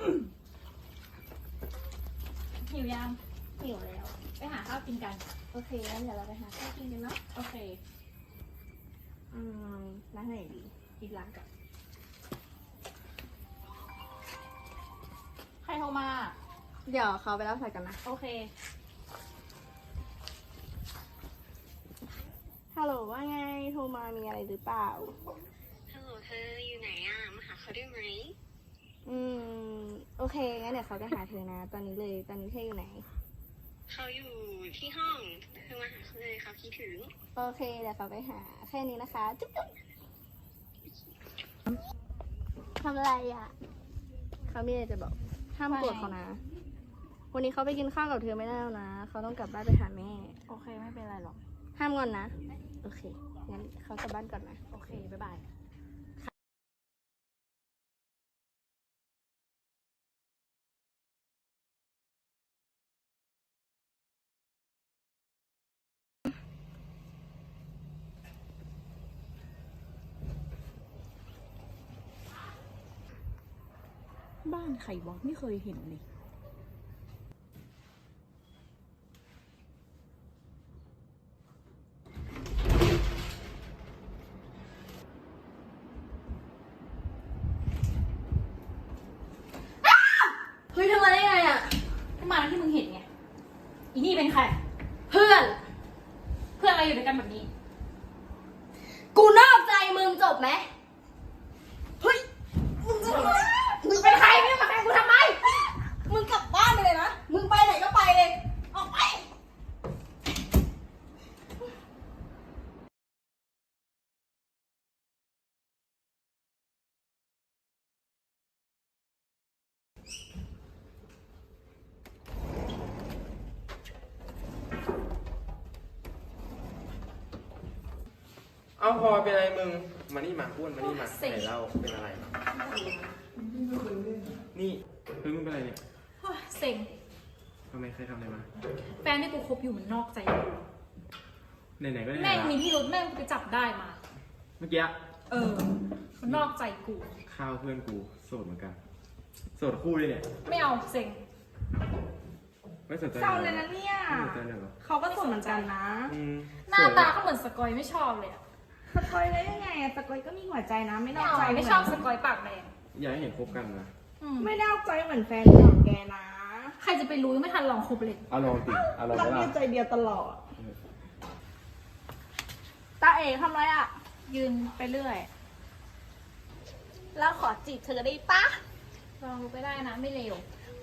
หิวยังหิวแล้ว ไปหาข้าวกินกัน โอเคงั้นเดี๋ยวเราไปหาข้าวกินกันเนาะ โอเค อืมร้านไหนดีกินร้านก่อนใครโทรมา เดี๋ยวเขาไปรับสายกันนะ โอเค ฮัลโหลว่าไง โทรมามีอะไรหรือเปล่า ฮัลโหลเธออยู่ไหนอะ มาหาเขาได้ไหม อืม โอเค งั้นเดี๋ยวเขาจะหาเธอนะ ตอนนี้เลย ตอนนี้เธออยู่ไหน เขาอยู่ที่ห้องเธอมาหาเขาเลยเขาคิดถึง โอเค เดี๋ยวเขาไปหา แค่นี้นะคะ จุ๊บจุ๊บทำอะไรอะ เขามีอะไรจะบอก ห้ามโกรธเขานะ วันนี้เขาไปกินข้าวกับเธอไม่ได้แล้วนะ เขาต้องกลับบ้านไปหาแม่ โอเค ไม่เป็นไรหรอก ห้ามงอนนะ โอเค งั้นเขากลับบ้านก่อนนะ โอเค บ๊ายบาย บ้านใครวะไม่เคยเห็นเลยเฮ้ยทำมาได้ไงอะก็มาที่มึงเห็นไง อีนี่เป็นใคร เพื่อน เพื่อนอะไรอยู่ด้วยกันแบบนี้ กูนอกใจมึงจบไหมเฮ้ยมึงจะทำไมมึง เป็นใครไม่มาแทงกูทำไม มึงกลับบ้านไปเลยนะ มึงไปไหนก็ไปเลย ออกไป เอาพอเป็นอะไรมึง มานี่มาอ้วนมานี่มาเสร็จไหนเล่าเป็นอะไรนี่เฮ้ยมึงเป็นอะไรเนี่ย โอ๊ยเซ็ง ทำ ไมใครทำอะไรมาแฟนที่กูคบอยู่มันนอกใจกูไหนๆก็ได้แม่งละมีที่รุธแม่งไปจับได้มา เมื่อกี้เออ มันนอกใจกู ข้าวเพื่อนกูโสดเหมือนกันโสดคู่เลยเนี่ยไม่เอาเซ็งไม่สนใจเศร้าเลยนะเนี่ย ไม่สนใจเลยเหรอเขาก็สนเหมือนกันนะ อืมหน้าสวยตาก็เหมือนสกอยไม่ชอบเลยอะสกอยได้ยังไงอะสกอยก็มีหัวใจนะ ไม่นไม่อกเอาใจไม่ชอบสกอยปากแดงอยากให้เห็นคบกันนะ อืม ไม่นอกใจเหมือนแฟนเก่าแกนะ ใครจะไปรู้ยังไม่ทันลองคบเลย เอาลองติเอาลองรักก็เดีได้ยวใจเดียวตลอด ตาเอ๋ทำไรอะยืนไปเรื่อย แล้วขอจีบเธอได้ปะลองดูก็ได้นะไม่เร็ว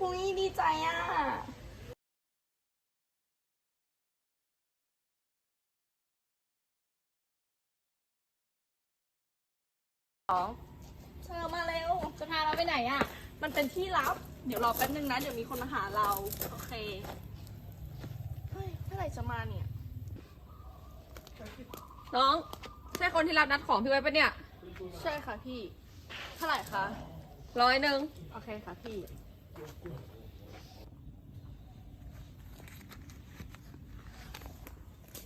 อุ้ยดีใจอะสองเธอมาเร็ว จะพาเราไปไหนอะ มันเป็นที่ลับ เดี๋ยวรอแป๊บนึงนะ เดี๋ยวมีคนมาหาเรา โอเค เฮ้ยเมื่อไหร่จะมาเนี่ย น้อง ใช่คนที่รับนัดของพี่ไว้ปะเนี่ยใช่ค่ะพี่ เท่าไหร่คะ ร้อยหนึ่งโอเคค่ะพี่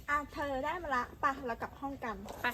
อะเธอได้มาละไปะเรากลับห้องกัน ไป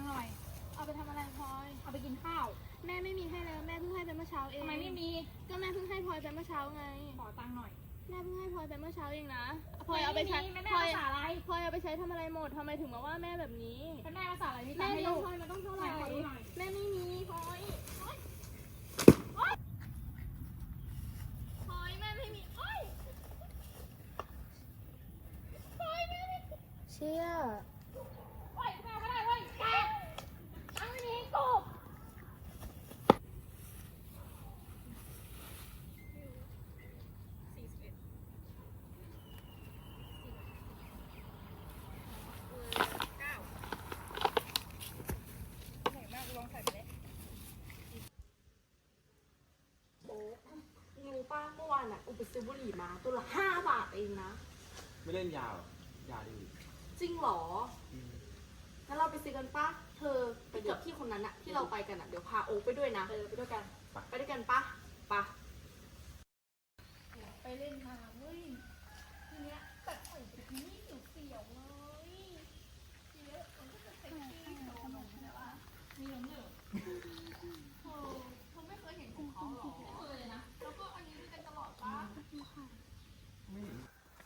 ค์หน่อย เอาไปทำอะไรพลอย เอาไปกินข้าว แม่ไม่มีให้แล้วแม่เพิ่งให้ไปเมื่อเช้าเองทำไมไม่มี ก็แม่เพิ่งให้พลอยไปเมื่อเช้าไง ขอตังค์หน่อย แม่เพิ่งให้พลอยไปเมื่อเช้าเองนะพลอยเอาไปใช้ม่มีแม่พลอยภาษาอะไร พลอยเอาไปใช้ทำอะไรหมดทำไมถึงมาว่าแม่แบบนี้ เป็นแม่ภาษาอะไรมีตัแม่งค์ให้เลี้ยลูงกพลอยมาต้องเท่าไหร่ไหนขอดูหน่อย แม่ไม่มีพลอยพลอยพลอยแม่ไม่มีโอ๊ยพลอยแม่ไม่มี เชี่ย โอ๊ยแม่ก็ได้เว้ยแกตังค์ไม่มีให้กู พ ป้าเมื่ อวานอะอุไปซื้อบุหรี่มาตัวละห้าบาทเองนะ ไม่เล่นยาวอยาดีจริงเหรออืมงั้นเราไปซื้อกันป้าเธอไปกับพี่คนนั้นอะที่เราไปกันอะเดี๋ยวพาโอ๊คไปด้วยนะ เออไปด้วยกัน ไปด้วยกันป้าป้าไปเล่นน้ำเว้ยทีเนี้ยแต่โอ้ยนี่เสียวๆเลยทีเนี้ยมันก็จะเซ็กซี่โชว์หนุ่มใช่ปะมีน้ำเหนือเออเธอไม่เคยเห็นของเขาหรอไม่เคยเลยนะ แล้วก็อันนี้ด้วยกันตลอดปะ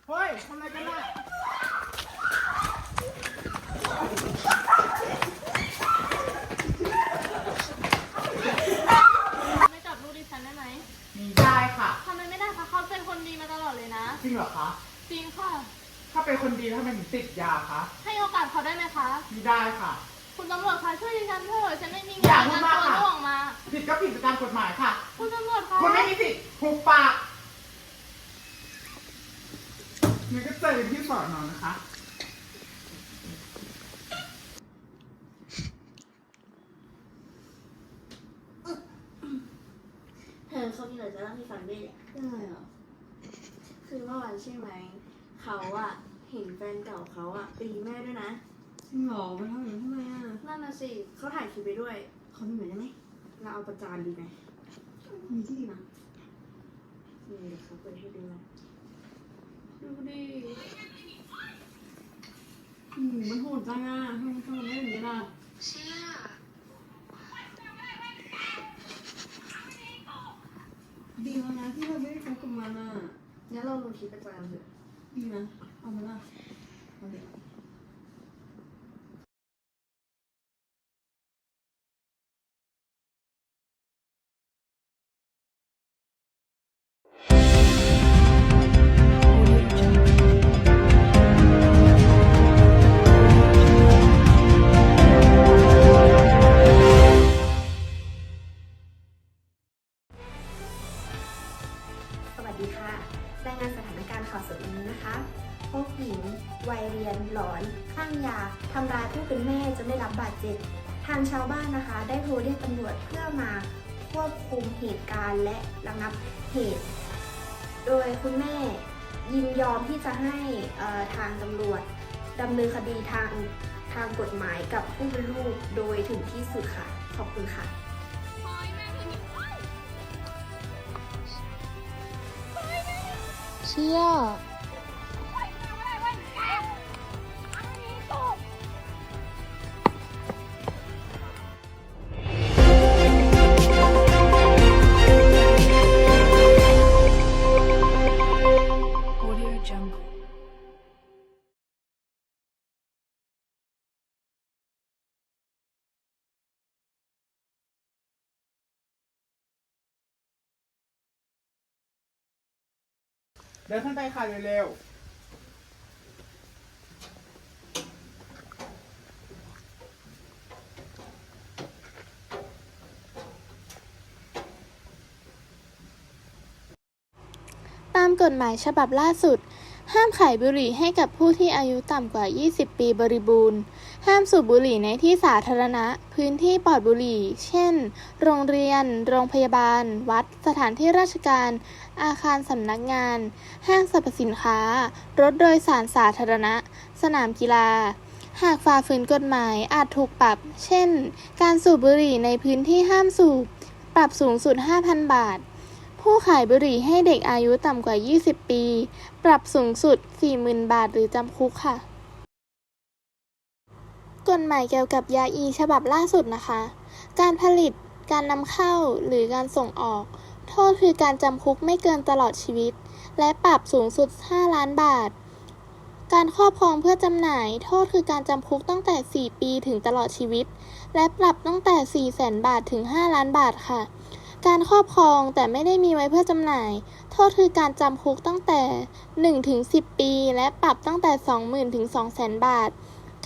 เฮ้ยทำอะ ไรกันน่ะไม่จับลูกดิฉันได้ไหมมีได้ค่ะ ทำไมไม่ได้คะเขาเป็นคนดีมาตลอดเลยนะ จริงเหรอคะ จริงค่ะ ถ้าเป็นคนดีทำไมถึงติดยาคะให้โอกาสเขาได้ไหมคะมีได้ค่ะ คุณตำรวจคะช่วยดิฉันเถอะฉันไม่มีอย่าเงินพูดงานมากตัวค่ะล่วงมา ผิดก็ผิดตามกฎหมายค่ะ คุณตำรวจคะคุณไม่มีสิทธิ์หุบปาก มันก็เจอกันที่สอนอนะคะ เธอเขามีอะไรจะเล่าให้ฟังด้วยเนี่ยเรื่องอะไรหรอคือเมื่อวานใช่ไหม เขาอะเห็นแฟนเก่าเขาอะตีแม่ด้วยนะ จริงเหรอไปทำอย่างนี้ทำไมอะนั่นน่ะสิเขาถ่ายคลิปไปด้วย ขอดูหน่อยได้ไหมเราเอาประจานดีไหมมีที่ดีนะนี่เดี๋ยวเขาเปิดให้ดูนะ ดูดิอืมมันโหดจังอะทำไมทำได้แบบนี้ล่ะเชี่ยดีแล้วนะที่เราไม่ได้คบกับมันอะงั้นเราลงคลิปประจานเถอะดีนะเอามาละเอาเดี๋ยว ดวันนี้นะหญิงวัยเรียน หลอนคลั่งยาทำร้ายผู้เป็นแม่จนได้รับบาดเจ็บ ทางชาวบ้านนะคะ ได้โทรเรียกตำรวจเพื่อมาควบคุมเหตุการณ์และระงับเหตุ โดยคุณแม่ยินยอมที่จะให้ทางตำรวจดำเนินคดีทางทางกฎหมายกับผู้เป็นลูกโดยถึงที่สุดค่ะ ขอบคุณค่ะเชี่ย เดินขึ้นไปค่ะเร็วๆตามกฎหมายฉบับล่าสุด ห้ามขายบุหรี่ให้กับผู้ที่อายุต่ำกว่า 20 ปีบริบูรณ์ ห้ามสูบบุหรี่ในที่สาธารณะ พื้นที่ปลอดบุหรี่ เช่น โรงเรียน โรงพยาบาล วัด สถานที่ราชการ อาคารสำนักงาน ห้างสรรพสินค้า รถโดยสารสาธารณะ สนามกีฬา หากฝ่าฝืนกฎหมายอาจถูกปรับ เช่น การสูบบุหรี่ในพื้นที่ห้ามสูบ ปรับสูงสุด 5,000 บาท ผู้ขายบุหรี่ให้เด็กอายุต่ำกว่า 20 ปี ปรับสูงสุด 40,000 บาทหรือจำคุกค่ะ กฎหมายเกี่ยวกับยาอีฉบับล่าสุดนะคะ การผลิต การนำเข้า หรือการส่งออก โทษคือการจำคุกไม่เกินตลอดชีวิต และปรับสูงสุด 5 ล้านบาท การครอบครองเพื่อจำหน่าย โทษคือการจำคุกตั้งแต่ 4 ปีถึงตลอดชีวิต และปรับตั้งแต่ 4 0 0 0 0 0 บาทถึง 5 ล้านบาทค่ะ การครอบครองแต่ไม่ได้มีไว้เพื่อจำหน่าย โทษคือการจำคุกตั้งแต่ 1 ถึง 10 ปี และปรับตั้งแต่ 20,000 ถึง 200,000 บาท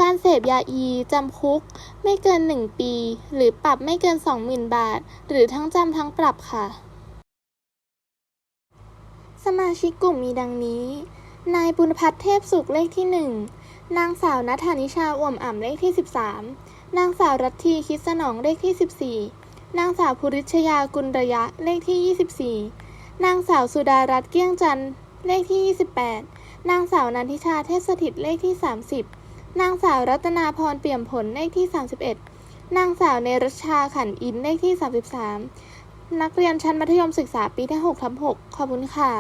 การเสพยาอีจำคุกไม่เกิน 1 ปี หรือปรับไม่เกิน 20,000 บาท หรือทั้งจำทั้งปรับค่ะ สมาชิกกลุ่มมีดังนี้ นายปุณพัฒน์เทพสุขเลขที่ 1 นางสาวนัทธานิชาอ่วมอ่ำเลขที่ 13 นางสาวรัตทีคิดสนองเลขที่ 14 นางสาวภูริชยากุลระยะ เลขที่ 24 นางสาวสุดารัตน์เกี้ยงจันทร์ เลขที่ 28 นางสาวนันทิชาเทพสถิต เลขที่ 30 นางสาวรัตนาพรเปี่ยมผล เลขที่ 31 นางสาวเนรชาขันอิน เลขที่ 33 นักเรียนชั้นมัธยมศึกษาปีที่6ทับ6ขอบคุณค่ะ